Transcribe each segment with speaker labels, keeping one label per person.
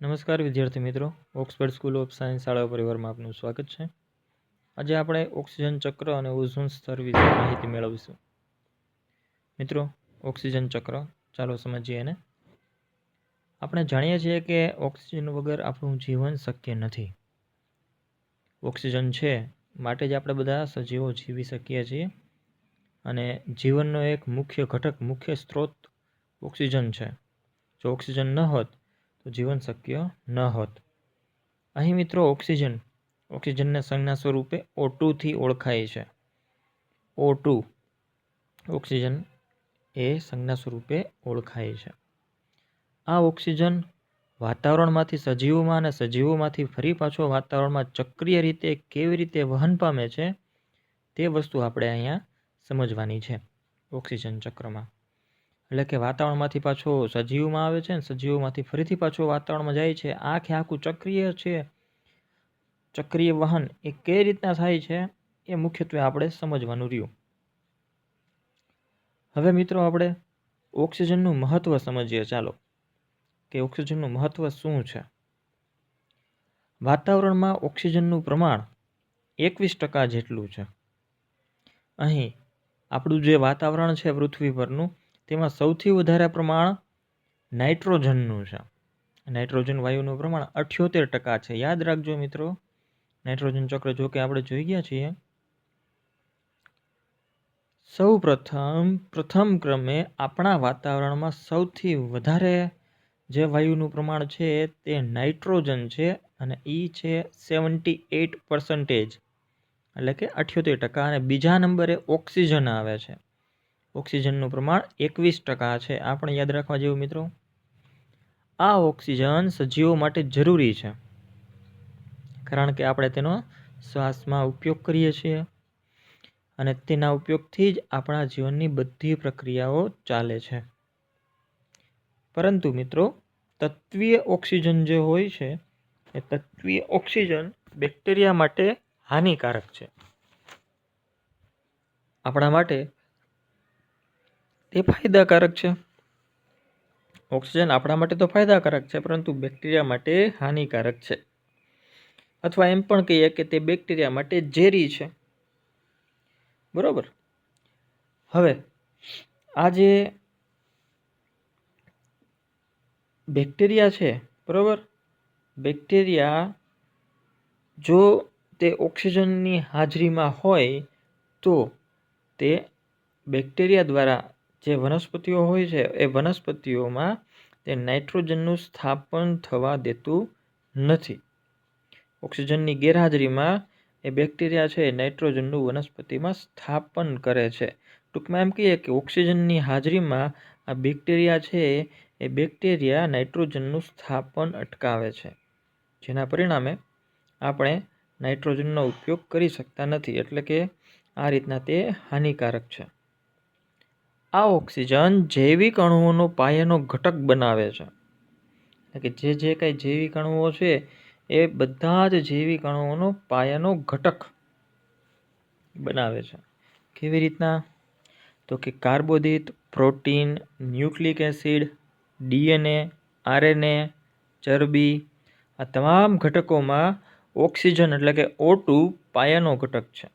Speaker 1: નમસ્કાર વિદ્યાર્થી મિત્રો. ઓક્સફર્ડ સ્કૂલ ઓફ સાયન્સ શાળા પરિવારમાં આપનું સ્વાગત છે. આજે આપણે ઓક્સિજન ચક્ર અને ઓઝોન સ્તર વિશે માહિતી મેળવીશું. મિત્રો, ઓક્સિજન ચક્ર, ચાલો સમજીએ એને. આપણે જાણીએ છીએ કે ઓક્સિજન વગર આપણું જીવન શક્ય નથી. ઓક્સિજન છે માટે જ આપણે બધા સજીવો જીવી શકીએ છીએ. અને જીવનનો એક મુખ્ય ઘટક, મુખ્ય સ્ત્રોત ઓક્સિજન છે. જો ઓક્સિજન ન હોત તો જીવન શક્ય ન હોત. અહીં મિત્રો ઓક્સિજન, ઓક્સિજનના સંજ્ઞા સ્વરૂપે ઓ ટુથી ઓળખાય છે. ઓ ટુ ઓક્સિજન એ સંજ્ઞા સ્વરૂપે ઓળખાય છે. આ ઓક્સિજન વાતાવરણમાંથી સજીવોમાં અને સજીવોમાંથી ફરી પાછો વાતાવરણમાં ચક્રીય રીતે કેવી રીતે વહન પામે છે, તે વસ્તુ આપણે અહીંયા સમજવાની છે ઓક્સિજન ચક્રમાં. એટલે કે વાતાવરણમાંથી પાછો સજીવમાં આવે છે ને, સજીવોમાંથી ફરીથી પાછો વાતાવરણમાં જાય છે. આખે આખું ચક્રીય છે. ચક્રીય વહન એ કઈ રીતના થાય છે એ મુખ્યત્વે આપણે સમજવાનું રહ્યું. હવે મિત્રો આપણે ઓક્સિજનનું મહત્ત્વ સમજીએ. ચાલો, કે ઓક્સિજનનું મહત્ત્વ શું છે? વાતાવરણમાં ઓક્સિજનનું પ્રમાણ એકવીસ ટકા જેટલું છે. અહીં આપણું જે વાતાવરણ છે પૃથ્વી પરનું તેમાં સૌથી વધારે પ્રમાણ નાઇટ્રોજનનું છે. નાઇટ્રોજન વાયુનું પ્રમાણ અઠ્યોતેર ટકા છે. યાદ રાખજો મિત્રો, નાઇટ્રોજન ચક્ર જો કે આપણે જોઈ ગયા છીએ. સૌ પ્રથમ પ્રથમ ક્રમે આપણા વાતાવરણમાં સૌથી વધારે જે વાયુનું પ્રમાણ છે તે નાઇટ્રોજન છે અને એ છે સેવન્ટી એટ પર્સન્ટેજ. એટલે કે અઠ્યોતેર ટકા અને બીજા નંબરે ઓક્સિજન આવે છે. ઓક્સિજનનું પ્રમાણ એકવીસ ટકા છે. આ પણ યાદ રાખવા જેવું મિત્રો. આ ઓક્સિજન સજીવો માટે જરૂરી છે. કારણ કે આપણે તેનો શ્વાસમાં ઉપયોગ કરીએ છીએ અને તેના ઉપયોગથી જ આપણા જીવનની બધી પ્રક્રિયાઓ ચાલે છે. પરંતુ મિત્રો, તત્વીય ઓક્સિજન જે હોય છે, એ તત્વીય ઓક્સિજન બેક્ટેરિયા માટે હાનિકારક છે. આપણા માટે તે ફાયદાકારક છે. ઓક્સિજન આપણા માટે તો ફાયદાકારક છે, પરંતુ બેક્ટેરિયા માટે હાનિકારક છે. અથવા એમ પણ કહીએ કે તે બેક્ટેરિયા માટે ઝેરી છે. બરાબર? હવે આ જે બેક્ટેરિયા છે, બરાબર? બેક્ટેરિયા જો તે ઓક્સિજનની હાજરીમાં હોય તો તે બેક્ટેરિયા દ્વારા જે વનસ્પતિઓ હોય છે, એ વનસ્પતિઓમાં તે નાઇટ્રોજનનું સ્થાપન થવા દેતું નથી. ઓક્સિજનની ગેરહાજરીમાં એ બેક્ટેરિયા છે, એ નાઇટ્રોજનનું વનસ્પતિમાં સ્થાપન કરે છે. ટૂંકમાં એમ કહીએ કે ઓક્સિજનની હાજરીમાં આ બેક્ટેરિયા છે, એ બેક્ટેરિયા નાઇટ્રોજનનું સ્થાપન અટકાવે છે. જેના પરિણામે આપણે નાઇટ્રોજનનો ઉપયોગ કરી શકતા નથી, એટલે કે આ રીતના તે હાનિકારક છે. આ ઓક્સિજન જૈવિક અણુઓનો પાયાનો ઘટક બનાવે છે. કે જે જે કાંઈ જૈવિક અણુઓ છે, એ બધા જ જૈવિક અણુઓનો પાયાનો ઘટક બનાવે છે. કેવી રીતના? તો કે કાર્બોદિત, protein, nucleic acid, DNA, RNA, ચરબી, આ તમામ ઘટકોમાં ઓક્સિજન એટલે કે ઓ ટુ પાયાનો ઘટક છે.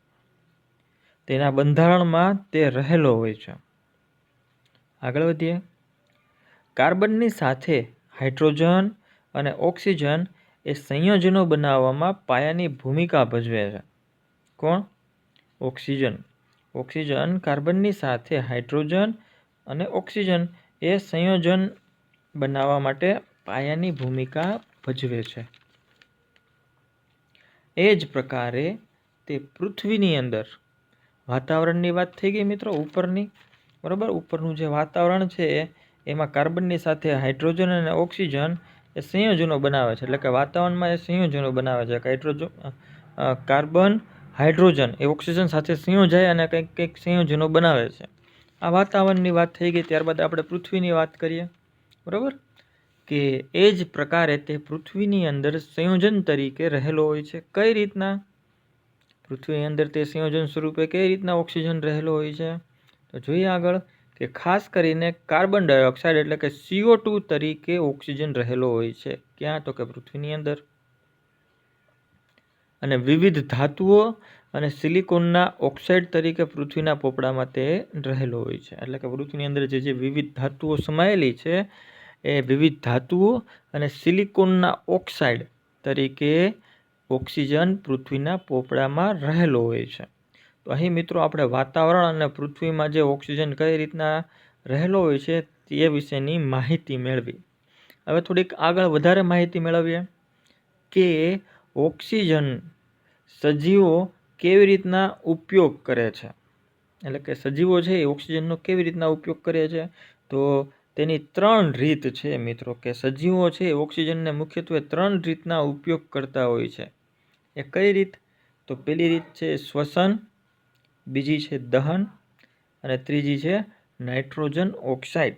Speaker 1: તેના બંધારણમાં તે રહેલો હોય છે. આગળ વધીએ. કાર્બનની સાથે હાઇડ્રોજન અને ઓક્સિજન એ સંયોજનો બનાવવામાં પાયાની ભૂમિકા ભજવે છે. કોણ? ઓક્સિજન. ઓક્સિજન કાર્બનની સાથે હાઇડ્રોજન અને ઓક્સિજન એ સંયોજન બનાવવા માટે પાયાની ભૂમિકા ભજવે છે. એ જ પ્રકારે તે પૃથ્વીની અંદર વાતાવરણની વાત થઈ ગઈ મિત્રો ઉપરની. બરાબર? ઉપરનું જે વાતાવરણ છે, એમાં કાર્બનની સાથે હાઇડ્રોજન અને ઓક્સિજન એ સંયોજનો બનાવે છે. એટલે કે વાતાવરણમાં એ સંયોજનો બનાવે છે. હાઇડ્રોજન કાર્બન, હાઇડ્રોજન એ ઓક્સિજન સાથે સંયોજાય અને કંઈક કંઈક સંયોજનો બનાવે છે. આ વાતાવરણની વાત થઈ ગઈ, ત્યારબાદ આપણે પૃથ્વીની વાત કરીએ. બરાબર? કે એ જ પ્રકારે તે પૃથ્વીની અંદર સંયોજન તરીકે રહેલો હોય છે. કઈ રીતના? પૃથ્વીની અંદર તે સંયોજન સ્વરૂપે કઈ રીતના ઓક્સિજન રહેલો હોય છે? તો જોઈએ આગળ કે ખાસ કરીને કાર્બન ડાયોક્સાઇડ એટલે કે સીઓ ટુ તરીકે ઓક્સિજન રહેલો હોય છે. ક્યાં? તો કે પૃથ્વીની અંદર. અને વિવિધ ધાતુઓ અને સિલિકોનના ઓક્સાઇડ તરીકે પૃથ્વીના પોપડામાં તે રહેલો હોય છે. એટલે કે પૃથ્વીની અંદર જે જે વિવિધ ધાતુઓ સમાયેલી છે, એ વિવિધ ધાતુઓ અને સિલિકોનના ઓક્સાઇડ તરીકે ઓક્સિજન પૃથ્વીના પોપડામાં રહેલો હોય છે. તો અહીં મિત્રો આપણે વાતાવરણ અને પૃથ્વીમાં જે ઓક્સિજન કઈ રીતના રહેલો હોય છે તે વિશેની માહિતી મેળવી. હવે થોડીક આગળ વધારે માહિતી મેળવીએ કે ઓક્સિજન સજીવો કેવી રીતના ઉપયોગ કરે છે. એટલે કે સજીવો છે એ ઓક્સિજનનો કેવી રીતના ઉપયોગ કરે છે. તો તેની ત્રણ રીત છે મિત્રો કે સજીવો છે એ ઓક્સિજનને મુખ્યત્વે ત્રણ રીતના ઉપયોગ કરતા હોય છે. એ કઈ રીત? તો પહેલી રીત છે શ્વસન બીજી છે દહન અને ત્રીજી છે નાઇટ્રોજન ઓક્સાઇડ.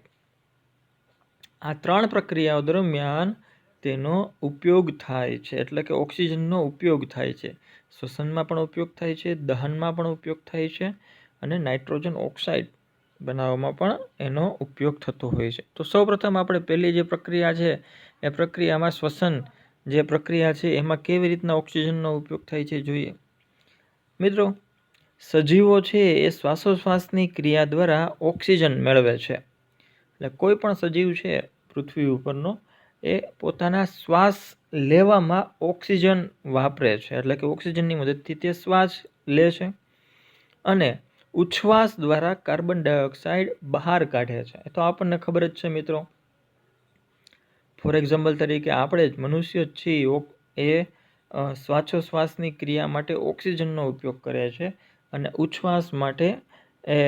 Speaker 1: આ ત્રણ પ્રક્રિયાઓ દરમિયાન તેનો ઉપયોગ થાય છે, એટલે કે ઓક્સિજનનો ઉપયોગ થાય છે. શ્વસનમાં પણ ઉપયોગ થાય છે, દહનમાં પણ ઉપયોગ થાય છે અને નાઇટ્રોજન ઓક્સાઇડ બનાવવામાં પણ એનો ઉપયોગ થતો હોય છે. તો સૌપ્રથમ આપણે પહેલી જે પ્રક્રિયા છે, એ પ્રક્રિયામાં શ્વસન જે પ્રક્રિયા છે, એમાં કેવી રીતના ઓક્સિજનનો ઉપયોગ થાય છે જોઈએ. મિત્રો સજીવો છે એ શ્વાસોશ્વાસની ક્રિયા દ્વારા ઓક્સિજન મેળવે છે. એટલે કોઈ પણ સજીવ છે પૃથ્વી ઉપરનો, એ પોતાના શ્વાસ લેવામાં ઓક્સિજન વાપરે છે. એટલે કે ઓક્સિજનની મદદથી તે શ્વાસ લે છે અને ઉચ્છ્વાસ દ્વારા કાર્બન ડાયોક્સાઇડ બહાર કાઢે છે. એ તો આપણને ખબર જ છે મિત્રો. ફોર એક્ઝામ્પલ તરીકે આપણે જ મનુષ્ય જ છીએ એ શ્વાસોશ્વાસની ક્રિયા માટે ઓક્સિજનનો ઉપયોગ કરે છે. અને ઉચ્છ્વાસ માટે એ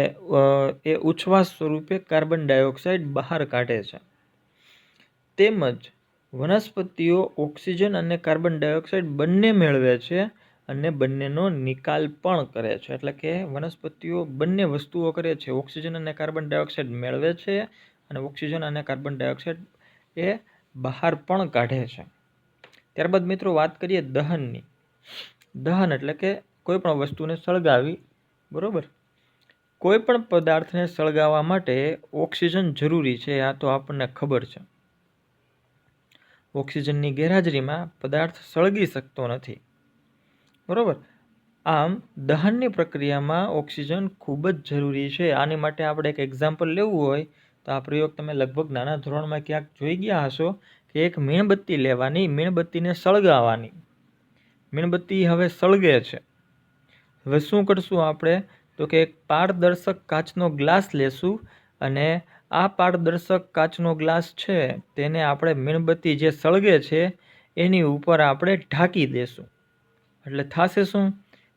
Speaker 1: એ ઉછવાસ સ્વરૂપે કાર્બન ડાયોક્સાઇડ બહાર કાઢે છે. તેમજ વનસ્પતિઓ ઓક્સિજન અને કાર્બન ડાયોક્સાઇડ બંને મેળવે છે અને બંનેનો નિકાલ પણ કરે છે. એટલે કે વનસ્પતિઓ બંને વસ્તુઓ કરે છે. ઓક્સિજન અને કાર્બન ડાયોક્સાઇડ મેળવે છે અને ઓક્સિજન અને કાર્બન ડાયોક્સાઇડ એ બહાર પણ કાઢે છે. ત્યારબાદ મિત્રો વાત કરીએ દહનની. દહન એટલે કે કોઈ પણ વસ્તુને સળગાવી, બરાબર? કોઈ પણ પદાર્થને સળગાવવા માટે ઓક્સિજન જરૂરી છે, આ તો આપણને ખબર છે. ઓક્સિજનની ગેરહાજરીમાં પદાર્થ સળગી શકતો નથી, બરાબર? આમ, દહનની પ્રક્રિયામાં ઓક્સિજન ખૂબ જ જરૂરી છે. આની માટે આપણે એક એક્ઝામ્પલ લેવું હોય, તો આ પ્રયોગ તમે લગભગ નાના ધોરણમાં ક્યાંક જોઈ ગયા હશો કે એક મીણબત્તી લેવાની, મીણબત્તીને સળગાવવાની. મીણબત્તી હવે સળગે છે. હવે શું કરશું આપણે? તો કે એક પારદર્શક કાચનો ગ્લાસ લેશું અને આ પારદર્શક કાચનો ગ્લાસ છે તેને આપણે મીણબત્તી જે સળગે છે એની ઉપર આપણે ઢાંકી દેશું. એટલે થશે શું?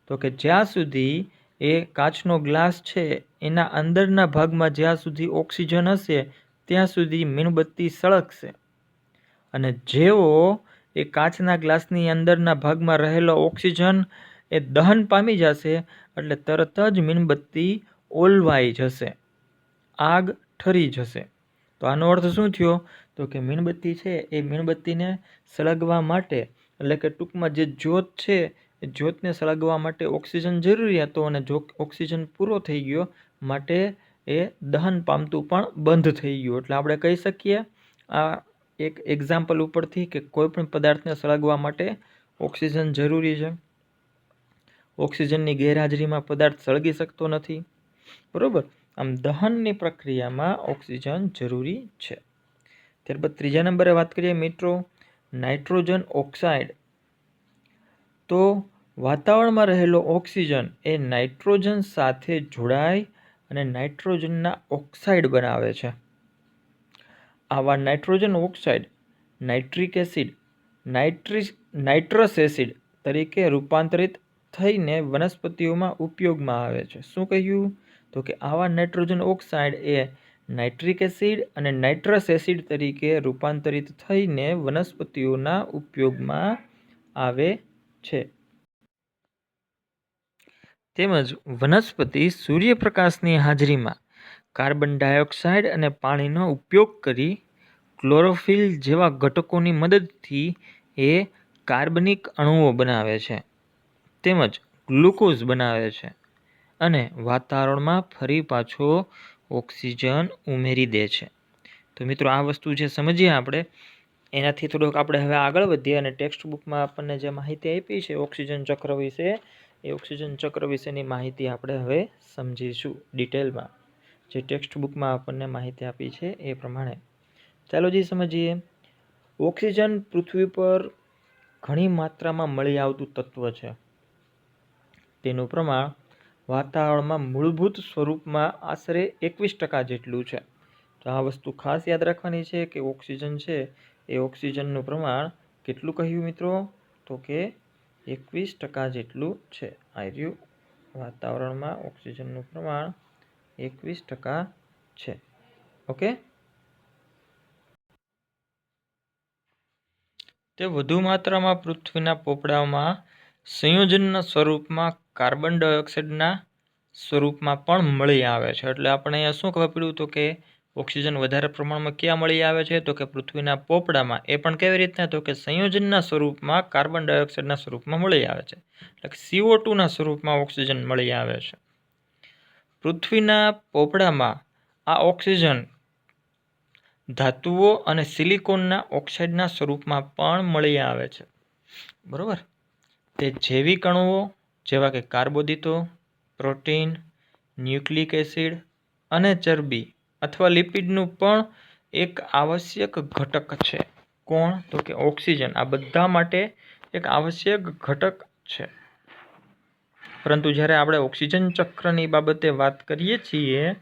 Speaker 1: તો કે જ્યાં સુધી એ કાચનો ગ્લાસ છે એના અંદરના ભાગમાં જ્યાં સુધી ઓક્સિજન હશે ત્યાં સુધી મીણબત્તી સળગશે. અને જેવો એ કાચના ગ્લાસની અંદરના ભાગમાં રહેલો ઓક્સિજન એ દહન પામી જશે એટલે તરત જ મીણબત્તી ઓલવાઈ જશે. આગ ઠરી જશે. તો આનો અર્થ શું થયો? તો કે મીણબત્તી છે એ મીણબત્તીને સળગવા માટે, એટલે કે ટૂંકમાં જે જ્યોત છે, એ જ્યોતને સળગવા માટે ઓક્સિજન જરૂરી હતો અને જો ઓક્સિજન પૂરો થઈ ગયો, માટે એ દહન પામતું પણ બંધ થઈ ગયું. એટલે આપણે કહી શકીએ, આ એક એક્ઝામ્પલ ઉપરથી કે કોઈ પણ પદાર્થને સળગવા માટે ઓક્સિજન જરૂરી છે. ઓક્સિજનની ગેરહાજરીમાં પદાર્થ સળગી શકતો નથી. બરાબર? આમ દહનની પ્રક્રિયામાં ઓક્સિજન જરૂરી છે. ત્યારબાદ ત્રીજા નંબરે વાત કરીએ મિત્રો, નાઇટ્રોજન ઓક્સાઇડ. તો વાતાવરણમાં રહેલો ઓક્સિજન એ નાઇટ્રોજન સાથે જોડાય અને નાઇટ્રોજનના ઓક્સાઇડ બનાવે છે. આવા નાઇટ્રોજન ઓક્સાઇડ નાઇટ્રિક એસિડ, નાઇટ્રિસ, નાઇટ્રસ એસિડ તરીકે રૂપાંતરિત થઈને વનસ્પતિઓમાં ઉપયોગમાં આવે છે. શું કહ્યું? તો કે આવા નાઇટ્રોજન ઓક્સાઇડ એ નાઇટ્રિક એસિડ અને નાઇટ્રસ એસિડ તરીકે રૂપાંતરિત થઈને વનસ્પતિઓના ઉપયોગમાં આવે છે. તેમજ વનસ્પતિ સૂર્યપ્રકાશની હાજરીમાં કાર્બન ડાયોક્સાઇડ અને પાણીનો ઉપયોગ કરી ક્લોરોફિલ જેવા ઘટકોની મદદથી એ કાર્બનિક અણુઓ બનાવે છે. તેમજ ગ્લુકોઝ બનાવે છે અને વાતાવરણમાં ફરી પાછો ઓક્સિજન ઉમેરી દે છે. તો મિત્રો, આ વસ્તુ જે સમજીએ આપણે, એનાથી થોડુંક આપણે હવે આગળ વધીએ અને ટેક્સ્ટ બુકમાં આપણને જે માહિતી આપી છે ઓક્સિજન ચક્ર વિશે, એ ઓક્સિજન ચક્ર વિશેની માહિતી આપણે હવે સમજીશું ડિટેલમાં. જે ટેક્સ્ટ બુકમાં આપણને માહિતી આપી છે એ પ્રમાણે. ચાલો જે સમજીએ. ઓક્સિજન પૃથ્વી પર ઘણી માત્રામાં મળી આવતું તત્વ છે. તેનું પ્રમાણ વાતાવરણમાં મૂળભૂત સ્વરૂપમાં આશરે એકવીસ ટકા જેટલું છે. તો આ વસ્તુ ખાસ યાદ રાખવાની છે કે ઓક્સિજન છે, એ ઓક્સિજનનું પ્રમાણ કેટલું કહ્યું મિત્રો? તો કે એકવીસ ટકા જેટલું છે. આ રહ્યું વાતાવરણમાં ઓક્સિજનનું પ્રમાણ એકવીસ ટકા છે. ઓકે? તે વધુ માત્રામાં પૃથ્વીના પોપડામાં સંયોજનના સ્વરૂપમાં કાર્બન ડાયોક્સાઇડના સ્વરૂપમાં પણ મળી આવે છે. એટલે આપણે અહીંયા શું ખબર પડ્યું તો કે ઓક્સિજન વધારે પ્રમાણમાં ક્યાં મળી આવે છે? તો કે પૃથ્વીના પોપડામાં. એ પણ કેવી રીતના? તો કે સંયોજનના સ્વરૂપમાં કાર્બન ડાયોક્સાઇડના સ્વરૂપમાં મળી આવે છે. એટલે સીઓ ટુના સ્વરૂપમાં ઓક્સિજન મળી આવે છે. પૃથ્વીના પોપડામાં આ ઓક્સિજન ધાતુઓ અને સિલિકોનના ઓક્સાઇડના સ્વરૂપમાં પણ મળી આવે છે. બરોબર? તે જૈવિક અણુઓ જેવા કે કાર્બોદિતો, પ્રોટીન, ન્યુક્લિક એસિડ અને ચરબી અથવા લિપિડનું પણ એક આવશ્યક ઘટક છે. કોણ? તો કે ઓક્સિજન. આ બધા માટે એક આવશ્યક ઘટક છે. પરંતુ જ્યારે આપણે ઓક્સિજન ચક્રની બાબતે વાત કરીએ છીએ,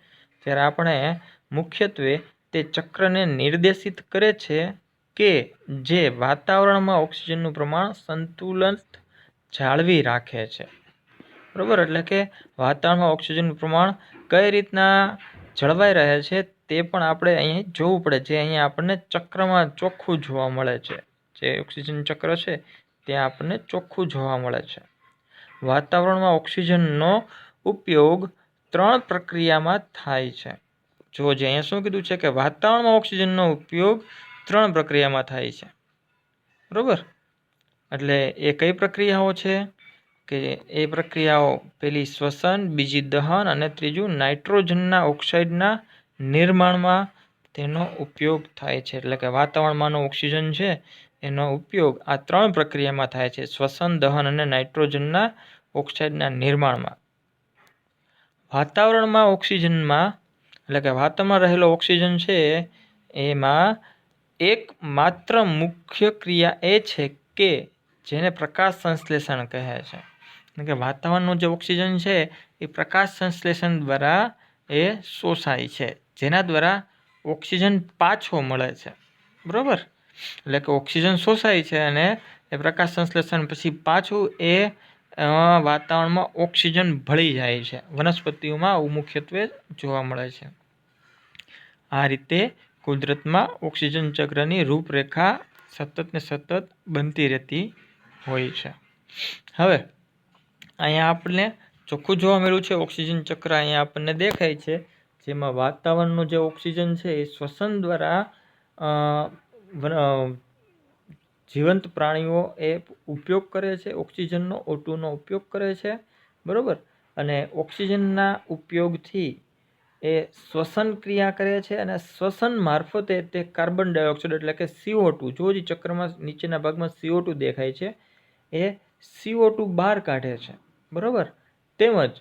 Speaker 1: ત્યારે આપણે મુખ્યત્વે તે ચક્રને નિર્દેશિત કરે છે કે જે વાતાવરણમાં ઓક્સિજનનું પ્રમાણ સંતુલન જાળવી રાખે છે. બરાબર? એટલે કે વાતાવરણમાં ઓક્સિજનનું પ્રમાણ કઈ રીતના જળવાઈ રહે છે તે પણ આપણે અહીં જોવું પડે. જે અહીંયા આપણને ચક્રમાં ચોખ્ખું જોવા મળે છે. જે ઓક્સિજન ચક્ર છે ત્યાં આપણને ચોખ્ખું જોવા મળે છે. વાતાવરણમાં ઓક્સિજનનો ઉપયોગ ત્રણ પ્રક્રિયામાં થાય છે. જો જે અહીંયા શું કીધું છે કે વાતાવરણમાં ઓક્સિજનનો ઉપયોગ ત્રણ પ્રક્રિયામાં થાય છે. બરાબર? એટલે એ કઈ પ્રક્રિયાઓ છે? કે એ પ્રક્રિયાઓ પેલી શ્વસન, બીજી દહન અને ત્રીજું નાઇટ્રોજનના ઓક્સાઇડના નિર્માણમાં તેનો ઉપયોગ થાય છે. એટલે કે વાતાવરણમાંનો ઓક્સિજન છે, એનો ઉપયોગ આ ત્રણ પ્રક્રિયામાં થાય છે. શ્વસન, દહન અને નાઇટ્રોજનના ઓક્સાઇડના નિર્માણમાં. વાતાવરણમાં ઓક્સિજનમાં, એટલે કે વાતાવરણમાં રહેલો ઓક્સિજન છે, એમાં એક માત્ર મુખ્ય ક્રિયા એ છે કે જેને પ્રકાશ સંશ્લેષણ કહે છે. કે વાતાવરણનું જે ઓક્સિજન છે, એ પ્રકાશ સંશ્લેષણ દ્વારા એ શોષાય છે. જેના દ્વારા ઓક્સિજન પાછો મળે છે. બરાબર? એટલે કે ઓક્સિજન શોષાય છે અને એ પ્રકાશ સંશ્લેષણ પછી પાછું એ વાતાવરણમાં ઓક્સિજન ભળી જાય છે. વનસ્પતિઓમાં આવું મુખ્યત્વે જોવા મળે છે. આ રીતે કુદરતમાં ઓક્સિજન ચક્રની રૂપરેખા સતત ને સતત બનતી રહેતી હોય છે. હવે, અહીંયા આપણને ચોખ્ખું જોવા મળ્યું છે, ઓક્સિજન ચક્ર અહીંયા આપણને દેખાય છે, જેમાં વાતાવરણનું જે ઓક્સિજન છે એ શ્વસન દ્વારા જીવંત પ્રાણીઓ એ ઉપયોગ કરે છે, ઓક્સિજનનો ઓટુનો ઉપયોગ કરે છે, બરાબર? અને ઓક્સિજનના ઉપયોગથી એ શ્વસન ક્રિયા કરે છે અને શ્વસન મારફતે તે કાર્બન ડાયોક્સાઇડ એટલે કે સીઓ ટુ જો ચક્રમાં નીચેના ભાગમાં સીઓ ટુ દેખાય છે એ સીઓ ટુ બહાર કાઢે છે. બરાબર? તેમજ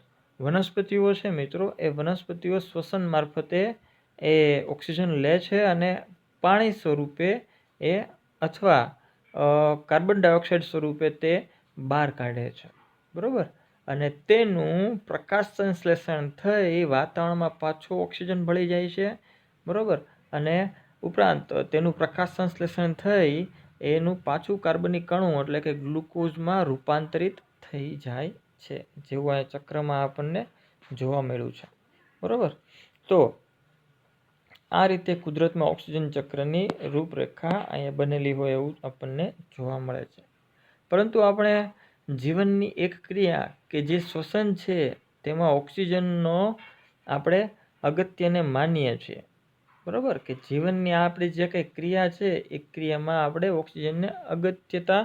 Speaker 1: વનસ્પતિઓ છે મિત્રો, એ વનસ્પતિઓ શ્વસન મારફતે એ ઓક્સિજન લે છે અને પાણી સ્વરૂપે એ અથવા કાર્બન ડાયોક્સાઇડ સ્વરૂપે તે બહાર કાઢે છે. બરાબર? અને તેનું પ્રકાશ સંશ્લેષણ થઈ વાતાવરણમાં પાછું ઓક્સિજન ભળી જાય છે. બરાબર? અને ઉપરાંત તેનું પ્રકાશ સંશ્લેષણ થઈ એનું પાછું કાર્બનિક કણું એટલે કે ગ્લુકોઝમાં રૂપાંતરિત થઈ જાય છે, જેવું આ ચક્રમાં આપણને જોવા મળ્યું છે. બરાબર? તો આ રીતે કુદરતમાં ઓક્સિજન ચક્રની રૂપરેખા અહીંયા બનેલી હોય એવું આપણને જોવા મળે છે. પરંતુ આપણે જીવનની એક ક્રિયા કે જે શ્વસન છે, તેમાં ઓક્સિજનનો આપણે અગત્યને માનીએ છીએ. બરાબર? કે જીવનની આપણી જે કંઈ ક્રિયા છે, એ ક્રિયામાં આપણે ઓક્સિજનને અગત્યતા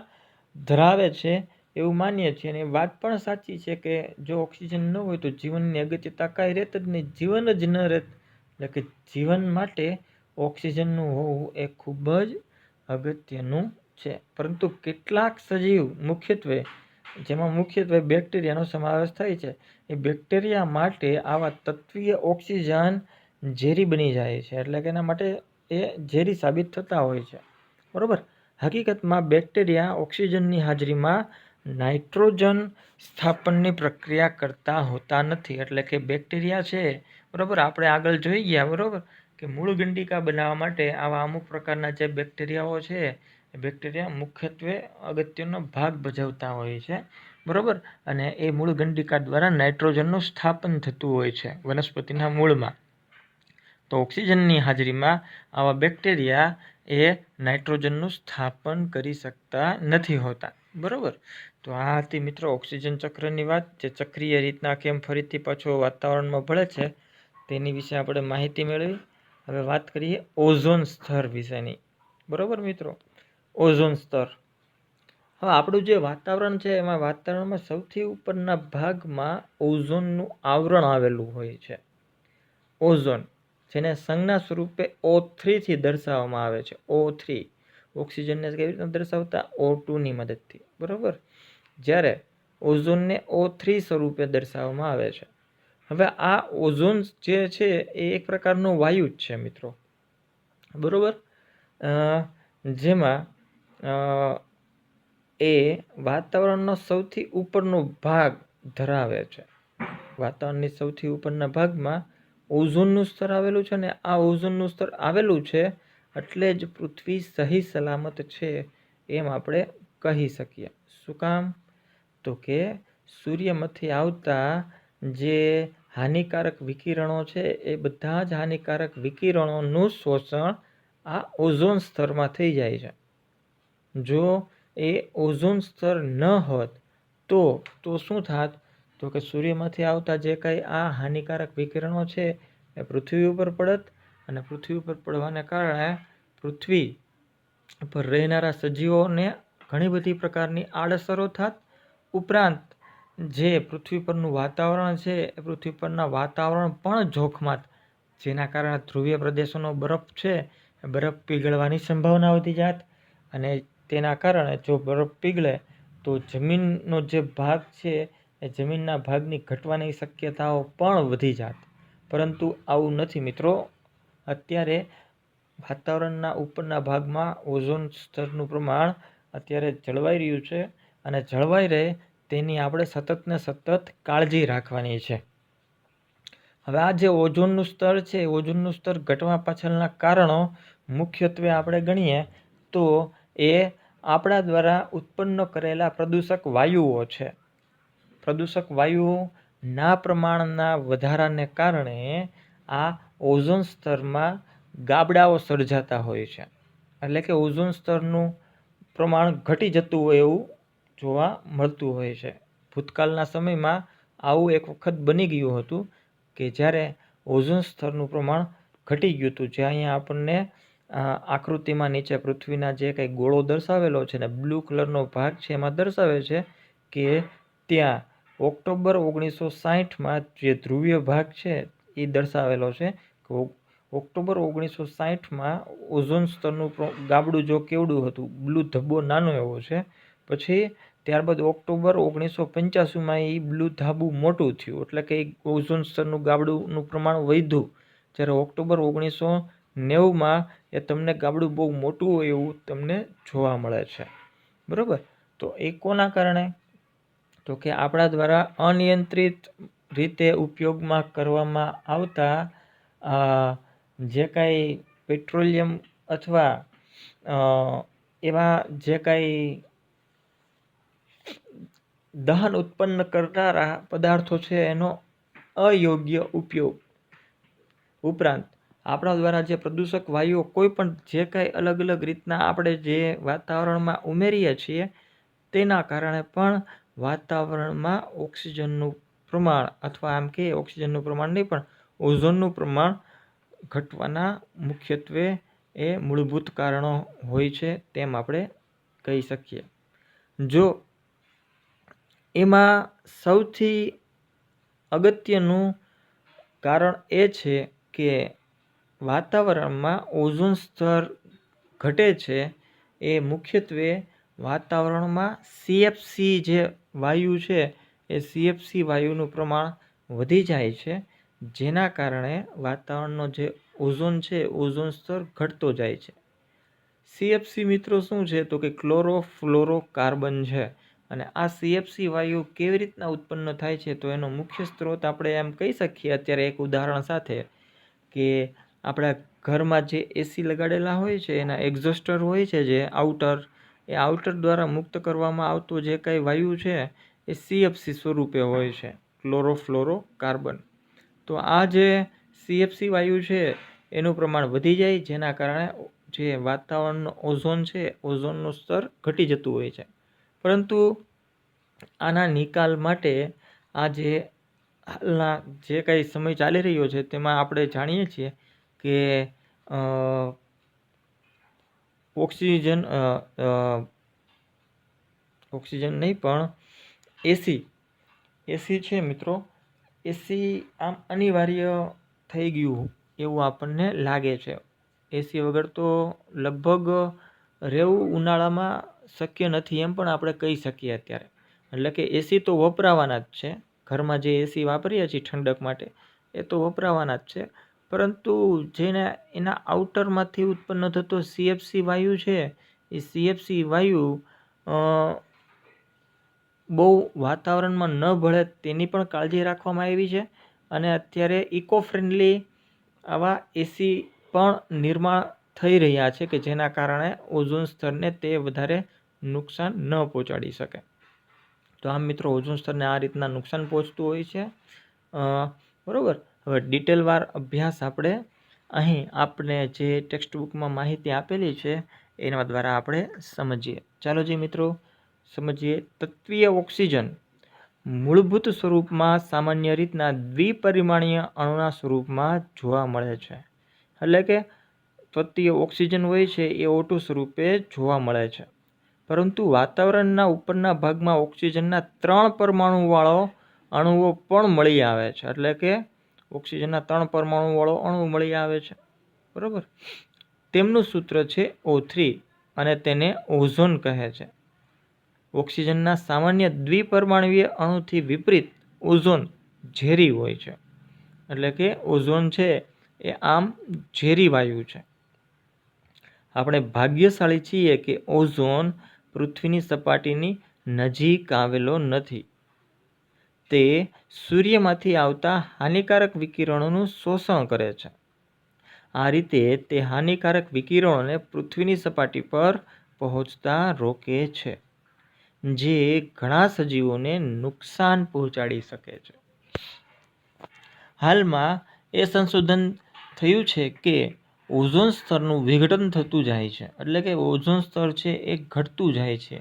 Speaker 1: ધરાવે છે એવું માનીએ છીએ. અને વાત પણ સાચી છે કે જો ઓક્સિજન ન હોય તો જીવનની અગત્યતા કાંઈ રહેત જ નહીં. જીવન જ ન રહેત. એટલે કે જીવન માટે ઓક્સિજનનું હોવું એ ખૂબ જ અગત્યનું છે. પરંતુ કેટલાક સજીવ મુખ્યત્વે, જેમાં મુખ્યત્વે બેક્ટેરિયાનો સમાવેશ થાય છે, એ બેક્ટેરિયા માટે આવા તત્વીય ઓક્સિજન ઝેરી બની જાય છે, એટલે કે એના માટે એ ઝેરી સાબિત થતા હોય છે. બરાબર? હકીકતમાં બેક્ટેરિયા ઓક્સિજનની હાજરીમાં નાઇટ્રોજન સ્થાપનની પ્રક્રિયા કરતા હોતા નથી, એટલે કે બેક્ટેરિયા છે. બરાબર? આપણે આગળ જોઈ ગયા, બરાબર? કે મૂળ ગંડિકા બનાવવા માટે આવા અમુક પ્રકારના જે બેક્ટેરિયાઓ છે, એ બેક્ટેરિયા મુખ્યત્વે અગત્યનો ભાગ ભજવતા હોય છે. બરાબર? અને એ મૂળ ગંડિકા દ્વારા નાઇટ્રોજનનું સ્થાપન થતું હોય છે, વનસ્પતિના મૂળમાં. તો ઓક્સિજનની હાજરીમાં આવા બેક્ટેરિયા એ નાઇટ્રોજનનું સ્થાપન કરી શકતા નથી હોતા. બરાબર? તો આ હતી મિત્રો ઓક્સિજન ચક્રની વાત, જે ચક્રીય રીતના કેમ ફરીથી પાછો વાતાવરણમાં ભળે છે, તેની વિશે આપણે માહિતી મેળવી. હવે વાત કરીએ ઓઝોન સ્તર વિશેની. બરાબર મિત્રો? ઓઝોન સ્તર. હવે આપણું જે વાતાવરણ છે, એમાં વાતાવરણમાં સૌથી ઉપરના ભાગમાં ઓઝોનનું આવરણ આવેલું હોય છે. ઓઝોન. જેને સંજ્ઞા સ્વરૂપે ઓ થ્રીથી દર્શાવવામાં આવે છે. ઓ થ્રી ઓક્સિજનને કેવી રીતના દર્શાવતા? ઓ ટુની મદદથી. બરાબર? જ્યારે ઓઝોનને ઓ થ્રી સ્વરૂપે દર્શાવવામાં આવે છે. હવે આ ઓઝોન જે છે એ એક પ્રકારનો વાયુ જ છે મિત્રો. બરાબર? જેમાં એ વાતાવરણનો સૌથી ઉપરનો ભાગ ધરાવે છે. વાતાવરણની સૌથી ઉપરના ભાગમાં ઓઝોનનું સ્તર આવેલું છે ને આ ઓઝોનનું સ્તર આવેલું છે એટલે જ પૃથ્વી સહી સલામત છે એમ આપણે કહી શકીએ. શું કામ? તો કે સૂર્યમાંથી આવતા જે હાનિકારક વિકિરણો છે એ બધા જ હાનિકારક વિકિરણોનું શોષણ આ ઓઝોન સ્તરમાં થઈ જાય છે. જો એ ઓઝોન સ્તર ન હોત તો તો શું થાત? તો કે સૂર્યમાંથી આવતા જે કંઈ આ હાનિકારક વિકિરણો છે એ પૃથ્વી ઉપર પડત અને પૃથ્વી ઉપર પડવાને કારણે પૃથ્વી પર રહેનારા સજીવોને ઘણી બધી પ્રકારની આડઅસરો થાત. ઉપરાંત જે પૃથ્વી પરનું વાતાવરણ છે એ પૃથ્વી પરના વાતાવરણ પણ જોખમાત, જેના કારણે ધ્રુવીય પ્રદેશોનો બરફ છે એ બરફ પીગળવાની સંભાવના વધી જાત અને તેના કારણે જો બરફ પીગળે તો જમીનનો જે ભાગ છે એ જમીનના ભાગની ઘટવાની શક્યતાઓ પણ વધી જાત. પરંતુ આવું નથી મિત્રો. અત્યારે વાતાવરણના ઉપરના ભાગમાં ઓઝોન સ્તરનું પ્રમાણ અત્યારે જળવાઈ રહ્યું છે અને જળવાઈ રહે તેની આપણે સતત ને સતત કાળજી રાખવાની છે. હવે આ જે ઓઝોનનું સ્તર છે ઓઝોનનું સ્તર ઘટવા પાછળના કારણો મુખ્યત્વે આપણે ગણીએ તો એ આપણા દ્વારા ઉત્પન્ન કરેલા પ્રદૂષક વાયુઓ છે. પ્રદૂષક વાયુના પ્રમાણના વધારાને કારણે આ ઓઝોન સ્તરમાં ગાબડાઓ સર્જાતા હોય છે. એટલે કે ઓઝોન સ્તરનું પ્રમાણ ઘટી જતું હોય એવું જોવા મળતું હોય છે. ભૂતકાળના સમયમાં આવું એક વખત બની ગયું હતું કે જ્યારે ઓઝોન સ્તરનું પ્રમાણ ઘટી ગયું હતું જે અહીંયા આપણને આકૃતિમાં નીચે પૃથ્વીના જે કંઈ ગોળો દર્શાવેલો છે ને બ્લુ કલરનો ભાગ છે એમાં દર્શાવે છે કે ત્યાં ઓક્ટોબર ઓગણીસો સાહીઠમાં જે ધ્રુવીય ભાગ છે એ દર્શાવેલો છે કે ઓક્ટોબર ઓગણીસો સાહીઠમાં ઓઝોન સ્તરનું ગાબડું જો કેવડું હતું, બ્લુ ધબ્બો નાનો એવો છે. પછી ત્યારબાદ ઓક્ટોબર ઓગણીસો પંચ્યાસીમાં એ બ્લુ ધાબુ મોટું થયું, એટલે કે ઓઝોન સ્તરનું ગાબડુંનું પ્રમાણ વધ્યું. જ્યારે ઓક્ટોબર ઓગણીસો નેવુંમાં એ તમને ગાબડું બહુ મોટું હોય એવું તમને જોવા મળે છે. બરાબર? તો એ કોના કારણે? તો કે આપણા દ્વારા અનિયંત્રિત રીતે ઉપયોગમાં કરવામાં આવતા જે કાંઈ પેટ્રોલિયમ અથવા એવા જે કાંઈ દહન ઉત્પન્ન કરનારા પદાર્થો છે એનો અયોગ્ય ઉપયોગ. ઉપરાંત, આપણા દ્વારા જે પ્રદૂષક વાયુઓ કોઈ પણ જે કાંઈ અલગ અલગ રીતના આપણે જે વાતાવરણમાં ઉમેરીએ છીએ, તેના કારણે પણ વાતાવરણમાં ઓક્સિજનનું પ્રમાણ અથવા આમ કે ઓક્સિજનનું પ્રમાણ નહીં, પણ ઓઝોનનું પ્રમાણ ઘટવાના મુખ્યત્વે એ મૂળભૂત કારણો હોય છે તેમ આપણે કહી શકીએ. જો એમાં સૌથી અગત્યનું કારણ એ છે કે વાતાવરણમાં ઓઝોન સ્તર ઘટે છે, એ મુખ્યત્વે વાતાવરણમાં સીએફસી જે વાયુ છે, એ સીએફસી વાયુનું પ્રમાણ વધી જાય છે, જેના કારણે વાતાવરણનો જે ઓઝોન છે ઓઝોન સ્તર ઘટતો જાય છે. સીએફસી મિત્રો શું છે? તો કે ક્લોરોફ્લોરોકાર્બન ફ્લોરો કાર્બન છે. અને આ સીએફસી વાયુ કેવી રીતના ઉત્પન્ન થાય છે? તો એનો મુખ્ય સ્ત્રોત આપણે એમ કહી શકીએ, અત્યારે એક ઉદાહરણ સાથે કે આપણા ઘરમાં જે એસી લગાડેલા હોય છે, એના એક્ઝોસ્ટર હોય છે, જે આઉટર એ આઉટર દ્વારા મુક્ત કરવામાં આવતો જે કાંઈ વાયુ છે, એ સીએફસી સ્વરૂપે હોય છે ક્લોરોફ્લોરો કાર્બન તો આ જે સીએફસી વાયુ છે, એનું પ્રમાણ વધી જાય જેના કારણે જે વાતાવરણનો ઓઝોન છે, ઓઝોનનું સ્તર ઘટી જતું હોય છે. પરંતુ આના નિકાલ માટે આ જે હાલના જે કાંઈ સમય ચાલી રહ્યો છે, તેમાં આપણે જાણીએ છીએ કે ઓક્સિજન ઓક્સિજન નહીં, પણ એસી એસી છે મિત્રો. એસી આમ અનિવાર્ય થઈ ગયું એવું આપણને લાગે છે. એસી વગર તો લગભગ રહેવું ઉનાળામાં શક્ય નથી એમ પણ આપણે કહી શકીએ અત્યારે. એટલે કે એસી તો વપરાવાના જ છે. ઘરમાં જે એસી વાપરીએ છીએ ઠંડક માટે, એ તો વપરાવાના જ છે. પરંતુ જેને એના આઉટરમાંથી ઉત્પન્ન થતો સીએફસી વાયુ છે, એ સીએફસી વાયુ બહુ વાતાવરણમાં ન ભળે તેની પણ કાળજી રાખવામાં આવી છે અને અત્યારે ઇકો ફ્રેન્ડલી આવા એસી પણ નિર્માણ થઈ રહ્યા છે કે જેના કારણે ઓઝોન સ્તરને તે વધારે નુકસાન ન પહોંચાડી શકે. તો આમ મિત્રો, ઓઝોન સ્તરને આ રીતના નુકસાન પહોંચતું હોય છે. બરાબર? હવે ડિટેલવાર અભ્યાસ આપણે અહીં આપણે જે ટેક્સ્ટ બુકમાં માહિતી આપેલી છે, એના દ્વારા આપણે સમજીએ. ચાલો જે મિત્રો, સમજીએ. તત્વીય ઓક્સિજન મૂળભૂત સ્વરૂપમાં સામાન્ય રીતના દ્વિપરિમાણીય અણુના સ્વરૂપમાં જોવા મળે છે. એટલે કે તત્વીય ઓક્સિજન હોય છે એ ઓટુ સ્વરૂપે જોવા મળે છે. પરંતુ વાતાવરણના ઉપરના ભાગમાં ઓક્સિજનના ત્રણ પરમાણુવાળો અણુઓ પણ મળી આવે છે. એટલે કે ઓક્સિજનના ત્રણ પરમાણુવાળો અણુ મળી આવે છે. બરાબર? તેમનું સૂત્ર છે ઓ અને તેને ઓઝોન કહે છે. ઓક્સિજનના સામાન્ય દ્વિપરમાણવીય અણુથી વિપરીત ઓઝોન ઝેરી હોય છે. એટલે કે ઓઝોન છે એ આમ ઝેરી વાયુ છે. આપણે ભાગ્યશાળી છીએ કે ઓઝોન પૃથ્વીની સપાટીની નજીક આવેલો નથી. તે સૂર્યમાંથી આવતા હાનિકારક વિકિરણોનું શોષણ કરે છે. આ રીતે તે હાનિકારક વિકિરણોને પૃથ્વીની સપાટી પર પહોંચતા રોકે છે, જે ઘણા સજીવોને નુકસાન પહોંચાડી શકે છે. હાલમાં એ સંશોધન થયું છે કે ઓઝોન સ્તરનું વિઘટન થતું જાય છે, એટલે કે ઓઝોન સ્તર છે એ ઘટતું જાય છે.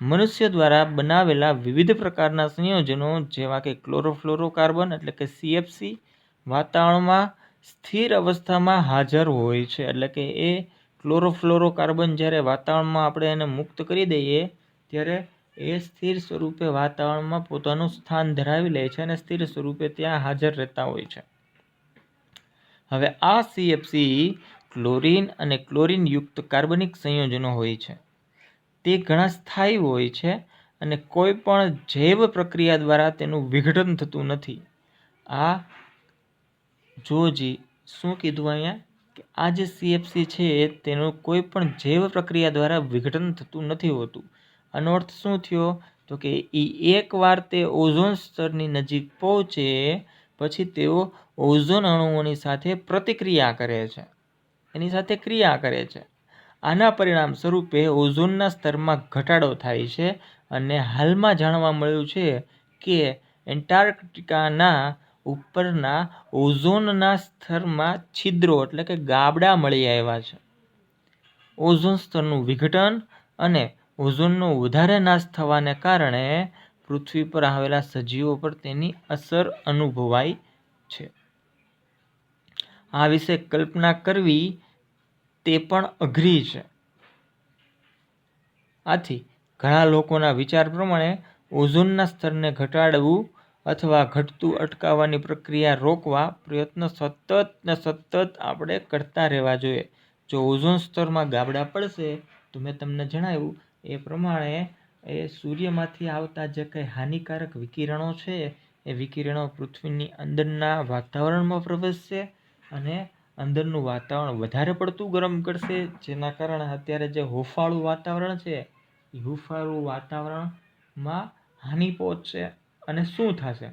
Speaker 1: મનુષ્ય દ્વારા બનાવેલા વિવિધ પ્રકારના સંયોજનો, જેવા કે ક્લોરોફ્લોરોકાર્બન એટલે કે સીએફસી વાતાવરણમાં સ્થિર અવસ્થામાં હાજર હોય છે. એટલે કે એ ક્લોરોફ્લોરોકાર્બન જ્યારે વાતાવરણમાં આપણે એને મુક્ત કરી દઈએ, ત્યારે એ સ્થિર સ્વરૂપે વાતાવરણમાં પોતાનું સ્થાન ધરાવી લે છે અને સ્થિર સ્વરૂપે ત્યાં હાજર રહેતા હોય છે. હવે આ સીએફસી ક્લોરીન અને ક્લોરીનયુક્ત કાર્બનિક સંયોજનો હોય છે. તે ઘણા સ્થાયી હોય છે અને કોઈ પણ જૈવ પ્રક્રિયા દ્વારા તેનું વિઘટન થતું નથી. આ જોજી શું કીધું અહીંયા? કે આ જે સીએફસી છે, તેનું કોઈ પણ જૈવ પ્રક્રિયા દ્વારા વિઘટન થતું નથી હોતું. આનો અર્થ શું થયો? તો કે એ એકવાર તે ઓઝોન સ્તરની નજીક પહોંચે, પછી તેઓ ઓઝોન અણુઓની સાથે પ્રતિક્રિયા કરે છે. એની સાથે ક્રિયા કરે છે. આના પરિણામ સ્વરૂપે ઓઝોનના સ્તરમાં ઘટાડો થાય છે અને હાલમાં જાણવા મળ્યું છે કે એન્ટાર્કટિકાના ઉપરના ઓઝોનના સ્તરમાં છિદ્રો એટલે કે ગાબડા મળી આવ્યા છે. ઓઝોન સ્તરનું વિઘટન અને ઓઝોનનો વધારે નાશ થવાને કારણે પૃથ્વી પર આવેલા સજીવો પર તેની અસર અનુભવાય છે. આ વિશે કલ્પના કરવી તે પણ અઘરી છે. આથી ઘણા લોકોના વિચાર પ્રમાણે ઓઝોનના સ્તરને ઘટાડવું અથવા ઘટતું અટકાવવાની પ્રક્રિયા રોકવા પ્રયત્ન સતત ને સતત આપણે કરતા રહેવા જોઈએ. જો ઓઝોન સ્તરમાં ગાબડા પડશે તો મેં તમને જણાવ્યું, એ પ્રમાણે એ સૂર્યમાંથી આવતા જે કંઈ હાનિકારક વિકિરણો છે, એ વિકિરણો પૃથ્વીની અંદરના વાતાવરણમાં પ્રવેશશે અને અંદરનું વાતાવરણ વધારે પડતું ગરમ કરશે, જેના કારણે અત્યારે જે હુંફાળું વાતાવરણ છે, એ હુંફાળું વાતાવરણમાં હાનિ પહોંચશે અને શું થશે?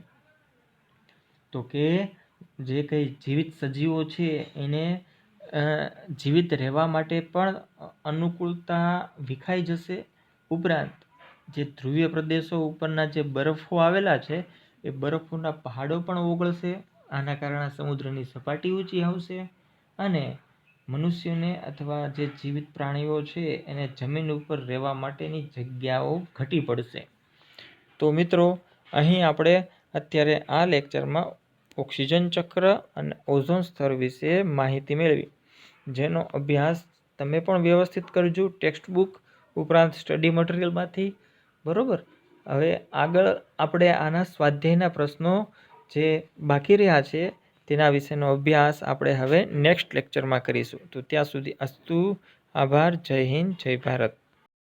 Speaker 1: તો કે જે કંઈ જીવિત સજીવો છે, એને જીવિત રહેવા માટે પણ અનુકૂળતા વિખાઈ જશે. ઉપરાંત, જે ધ્રુવીય પ્રદેશો ઉપરના જે બરફો આવેલા છે, એ બરફોના પહાડો પણ ઓગળશે. આના કારણે સમુદ્રની સપાટી ઊંચી આવશે. અને મનુષ્યને અથવા જે જીવિત પ્રાણીઓ છે એને જમીન ઉપર રહેવા માટેની જગ્યાઓ ઘટી પડશે. તો મિત્રો, અહીં આપણે અત્યારે આ લેક્ચરમાં ઓક્સિજન ચક્ર અને ઓઝોન સ્તર વિશે માહિતી મેળવી. જેનો અભ્યાસ તમે પણ વ્યવસ્થિત કરજો ટેક્સ્ટ બુક ઉપરાંત સ્ટડી મટીરિયલમાંથી. બરાબર? હવે આગળ આપણે આના સ્વાધ્યાયના પ્રશ્નો જે બાકી રહ્યા છે તેના વિશેનો અભ્યાસ આપણે હવે નેક્સ્ટ લેક્ચરમાં કરીશું. તો ત્યાં સુધી અસ્તુ, આભાર, જય હિન્દ, જય ભારત.